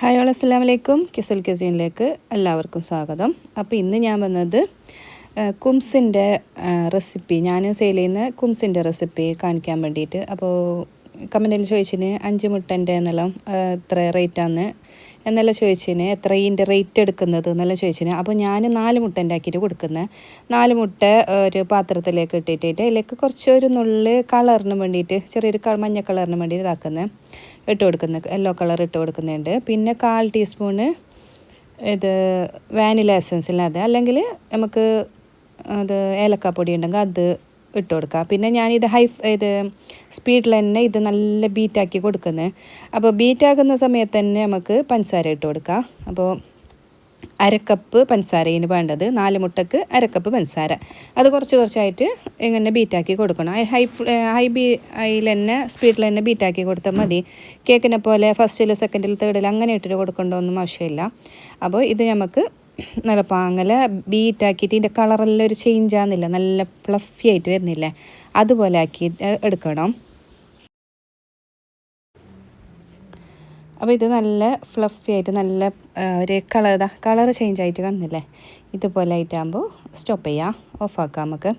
Hi all അസ്സാം വലൈക്കും കിസൽ കിസീനിലേക്ക് എല്ലാവർക്കും സ്വാഗതം. അപ്പോൾ ഇന്ന് ഞാൻ വന്നത് കുംസിന്റെ റെസിപ്പി. ഞാൻ സെയിൽ ചെയ്യുന്ന കുംസിന്റെ റെസിപ്പി കാണിക്കാൻ വേണ്ടിയിട്ട്. അപ്പോൾ കമന്റിൽ ചോദിച്ചിന് അഞ്ച് മുട്ടന്റെ എന്നെല്ലാം എത്ര റേറ്റാന്ന് എന്നെല്ലാം ചോദിച്ചിന്? എത്ര ഇതിന്റെ റേറ്റ് എടുക്കുന്നത് എന്നല്ല ചോദിച്ചിന്? അപ്പോൾ ഞാൻ നാല് മുട്ട ഉണ്ടാക്കിയിട്ട് കൊടുക്കുന്നത് നാല് മുട്ട ഒരു പാത്രത്തിലേക്ക് ഇട്ടിട്ട് അതിലേക്ക് കുറച്ച് ഒരു നുള്ളി കളറിന് വേണ്ടിയിട്ട് ചെറിയൊരു മഞ്ഞ കളറിന് വേണ്ടിയിട്ട് ഇതാക്കുന്നത് ഇട്ട് കൊടുക്കുന്ന യെല്ലോ കളർ ഇട്ട് കൊടുക്കുന്നുണ്ട്. പിന്നെ കാൽ ടീസ്പൂണ് ഇത് വാനില എസൻസ് ഇല്ലാതെ അല്ലെങ്കിൽ നമുക്ക് അത് ഏലക്കാപ്പൊടി ഉണ്ടെങ്കിൽ അത് ഇട്ട് കൊടുക്കുക. പിന്നെ ഞാനിത് ഹൈ ഇത് സ്പീഡിൽ തന്നെ ഇത് നല്ല ബീറ്റാക്കി കൊടുക്കുന്നത് അപ്പോൾ ബീറ്റാക്കുന്ന സമയത്ത് തന്നെ നമുക്ക് പഞ്ചസാര ഇട്ട് കൊടുക്കുക. അപ്പോൾ അരക്കപ്പ് പഞ്ചസാരയിന് വേണ്ടത്. നാല് മുട്ടക്ക് അരക്കപ്പ് പഞ്ചസാര. അത് കുറച്ച് കുറച്ചായിട്ട് ഇങ്ങനെ ബീറ്റാക്കി കൊടുക്കണം. ഹൈ ഹൈ ബീ അതിൽ തന്നെ സ്പീഡിൽ തന്നെ ബീറ്റാക്കി കൊടുത്താൽ മതി. കേക്കിനെ പോലെ ഫസ്റ്റിൽ സെക്കൻഡിൽ തേർഡിൽ അങ്ങനെ ഇട്ടിട്ട് കൊടുക്കേണ്ടതൊന്നും ആവശ്യമില്ല. അപ്പോൾ ഇത് നമുക്ക് നല്ല പാങ്ങല ബീറ്റാക്കിയിട്ട് ഇതിന്റെ കളറെല്ലാം ഒരു ചേഞ്ച് ആകുന്നില്ല നല്ല ഫ്ലഫി ആയിട്ട് വരുന്നില്ലേ? അതുപോലെ ആക്കി എടുക്കണം. അപ്പോൾ ഇത് നല്ല ഫ്ലഫി ആയിട്ട് നല്ല ഒരു കളർ ഇതാ കളർ ചേഞ്ച് ആയിട്ട് കാണുന്നില്ലേ ഇതുപോലെ ആയിട്ടാകുമ്പോൾ സ്റ്റോപ്പ് ചെയ്യാം. ഓഫാക്കാം നമുക്ക്.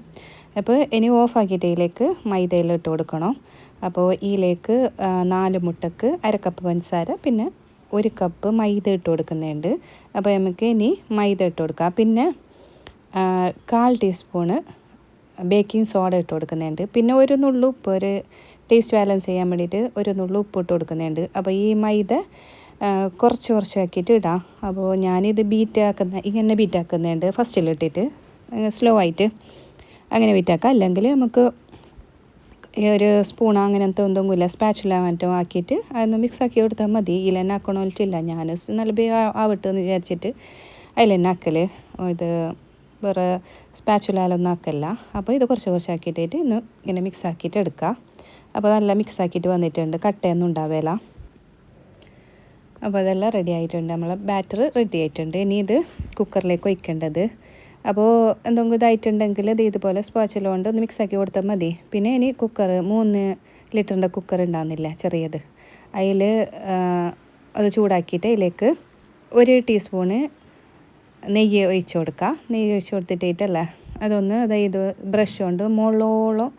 അപ്പോൾ ഇനി ഓഫാക്കിയിട്ട് ഇതിലേക്ക് മൈദയിൽ ഇട്ട് കൊടുക്കണം. അപ്പോൾ ഇതിലേക്ക് നാല് മുട്ടക്ക് അരക്കപ്പ് പഞ്ചസാര പിന്നെ ഒരു കപ്പ് മൈദ ഇട്ട് കൊടുക്കുന്നുണ്ട്. അപ്പോൾ നമുക്ക് ഇനി മൈദ ഇട്ട് കൊടുക്കാം. പിന്നെ കാൽ ടീസ്പൂണ് ബേക്കിംഗ് സോഡ ഇട്ട് കൊടുക്കുന്നുണ്ട്. പിന്നെ ഒരു നുള്ളു ഉപ്പ് ഒരു ടേസ്റ്റ് ബാലൻസ് ചെയ്യാൻ വേണ്ടിയിട്ട് ഒരു നുള്ളു ഉപ്പ് ഇട്ട് കൊടുക്കുന്നുണ്ട്. അപ്പോൾ ഈ മൈദ കുറച്ച് കുറച്ചാക്കിയിട്ട് ഇടാം. അപ്പോൾ ഞാനിത് ബീറ്റാക്കുന്ന ഇങ്ങനെ ബീറ്റാക്കുന്നുണ്ട് ഫസ്റ്റിലിട്ടിട്ട് സ്ലോ ആയിട്ട് അങ്ങനെ ബീറ്റാക്കാം അല്ലെങ്കിൽ നമുക്ക് ഒരു സ്പൂൺ അങ്ങനത്തെ എന്തെങ്കിലും ഇല്ല സ്പാച്ചുല മറ്റോ ആക്കിയിട്ട് അതൊന്ന് മിക്സ് ആക്കി കൊടുത്താൽ മതി. ഇല തന്നെ ആക്കണോലിട്ടില്ല ഞാൻ നല്ല ബേ ആവട്ടെ എന്ന് വിചാരിച്ചിട്ട് അതിൽ തന്നെ ആക്കൽ ഇത് വേറെ സ്പാച്ചുലാലൊന്നും ആക്കല്ല. അപ്പോൾ ഇത് കുറച്ച് കുറച്ച് ആക്കിയിട്ടായിട്ട് ഇന്ന് ഇങ്ങനെ മിക്സ് ആക്കിയിട്ട് എടുക്കുക അപ്പോൾ നല്ല മിക്സ് ആക്കിയിട്ട് വന്നിട്ടുണ്ട്. കട്ടയൊന്നും ഉണ്ടാവില്ല അപ്പോൾ അതെല്ലാം റെഡി ആയിട്ടുണ്ട്. നമ്മളെ ബാറ്റർ റെഡി ആയിട്ടുണ്ട്. ഇനി ഇത് കുക്കറിലേക്ക് ഒഴിക്കേണ്ടത്. അപ്പോൾ എന്തെങ്കിലും ഇതായിട്ടുണ്ടെങ്കിൽ ഇത് ഇതുപോലെ സ്പാച്ചിലുകൊണ്ട് ഒന്ന് മിക്സാക്കി കൊടുത്താൽ മതി. പിന്നെ ഇനി കുക്കർ മൂന്ന് ലിറ്ററിന്റെ കുക്കർ ഉണ്ടാകുന്നില്ല ചെറിയത്. അതിൽ അത് ചൂടാക്കിയിട്ട് അതിലേക്ക് ഒരു ടീസ്പൂണ് നെയ്യ് ഒഴിച്ചു കൊടുക്കുക. നെയ്യ് ഒഴിച്ചു കൊടുത്തിട്ടല്ലേ അതൊന്ന് അതായത് ബ്രഷ് കൊണ്ട് മുകളോളം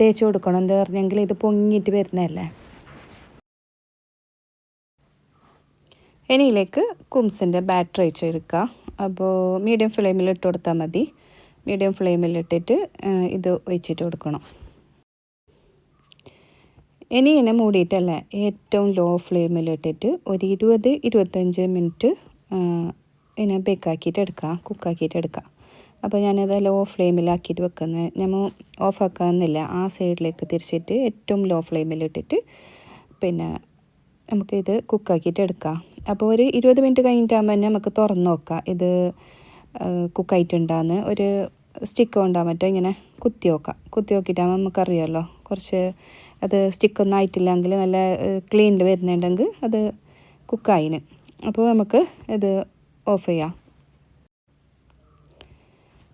തേച്ച് കൊടുക്കണം. എന്താ പറഞ്ഞെങ്കിൽ ഇത് പൊങ്ങിയിട്ട് വരുന്നതല്ലേ. ഇനിയിലേക്ക് കുംസിന്റെ ബാറ്റർ ഒഴിച്ചെടുക്കുക അപ്പോൾ മീഡിയം ഫ്ലെയിമിൽ ഇട്ട് കൊടുത്താൽ മതി. മീഡിയം ഫ്ലെയിമിൽ ഇട്ടിട്ട് ഇത് ഒഴിച്ചിട്ട് കൊടുക്കണം. ഇനി ഇങ്ങനെ മൂടിയിട്ടല്ല ഏറ്റവും ലോ ഫ്ലെയിമിൽ ഇട്ടിട്ട് ഒരു ഇരുപത് ഇരുപത്തഞ്ച് മിനിറ്റ് ഇങ്ങനെ ബേക്കാക്കിയിട്ട് എടുക്കാം കുക്കാക്കിയിട്ട് എടുക്കാം. അപ്പോൾ ഞാനത് ലോ ഫ്ലെയിമിലാക്കിയിട്ട് വെക്കുന്നത് നമ്മൾ ഓഫാക്കാമെന്നില്ല ആ സൈഡിലേക്ക് തിരിച്ചിട്ട് ഏറ്റവും ലോ ഫ്ലെയിമിൽ ഇട്ടിട്ട് പിന്നെ നമുക്കിത് കുക്കാക്കിയിട്ട് എടുക്കാം അപ്പോൾ ഒരു ഇരുപത് മിനിറ്റ് കഴിഞ്ഞിട്ടാകുമ്പോൾ തന്നെ നമുക്ക് തുറന്ന് നോക്കാം. ഇത് കുക്കായിട്ടുണ്ടാകുന്ന ഒരു സ്റ്റിക്ക് കൊണ്ടാൽ മറ്റോ ഇങ്ങനെ കുത്തി നോക്കാം. കുത്തി നോക്കിയിട്ടാകുമ്പോൾ നമുക്കറിയാമല്ലോ കുറച്ച് അത് സ്റ്റിക്കൊന്നും ആയിട്ടില്ലെങ്കിൽ നല്ല ക്ലീനിൽ വരുന്നുണ്ടെങ്കിൽ അത് കുക്കായിന്. അപ്പോൾ നമുക്ക് ഇത് ഓഫ് ചെയ്യാം.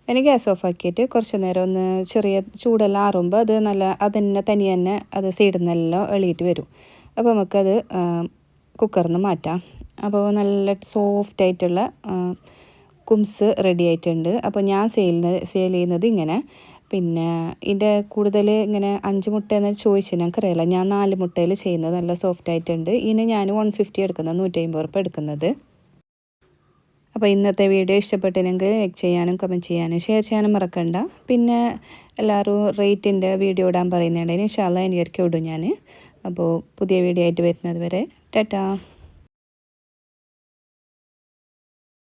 ഇനി ഗ്യാസ് ഓഫ് ആക്കിയിട്ട് കുറച്ച് നേരം ഒന്ന് ചെറിയ ചൂടെല്ലാം ആറുമ്പോൾ അത് നല്ല അതന്നെ തനി തന്നെ അത് സൈഡിൽ നിന്നെല്ലാം എളിയിട്ട് വരും. അപ്പോൾ നമുക്കത് കുക്കറിൽ നിന്ന് മാറ്റാം. അപ്പോൾ നല്ല സോഫ്റ്റ് ആയിട്ടുള്ള കുംസ് റെഡി ആയിട്ടുണ്ട്. അപ്പോൾ ഞാൻ സെയിൽ സെയിൽ ചെയ്യുന്നത് ഇങ്ങനെ. പിന്നെ ഇതിന്റെ കൂടുതൽ ഇങ്ങനെ അഞ്ച് മുട്ട എന്ന് ചോദിച്ചു ഞങ്ങൾക്കറിയില്ല ഞാൻ നാല് മുട്ടയിൽ ചെയ്യുന്നത് നല്ല സോഫ്റ്റ് ആയിട്ടുണ്ട് ഇതിന് ഞാൻ വൺ ഫിഫ്റ്റി എടുക്കുന്നത് നൂറ്റി അമ്പത് ഉറുപ്പ് എടുക്കുന്നത്. അപ്പോൾ ഇന്നത്തെ വീഡിയോ ഇഷ്ടപ്പെട്ടില്ലെങ്കിൽ ലൈക്ക് ചെയ്യാനും കമന്റ് ചെയ്യാനും ഷെയർ ചെയ്യാനും മറക്കണ്ട. പിന്നെ എല്ലാവരും റേറ്റിന്റെ വീഡിയോ ഇടാൻ പറയുന്നുണ്ടെങ്കിൽ ഇൻഷാല്ല എനിക്ക് ഇടും ഞാൻ. അപ്പോൾ പുതിയ വീഡിയോ ആയിട്ട് വരുന്നത് വരെ ടാറ്റാ.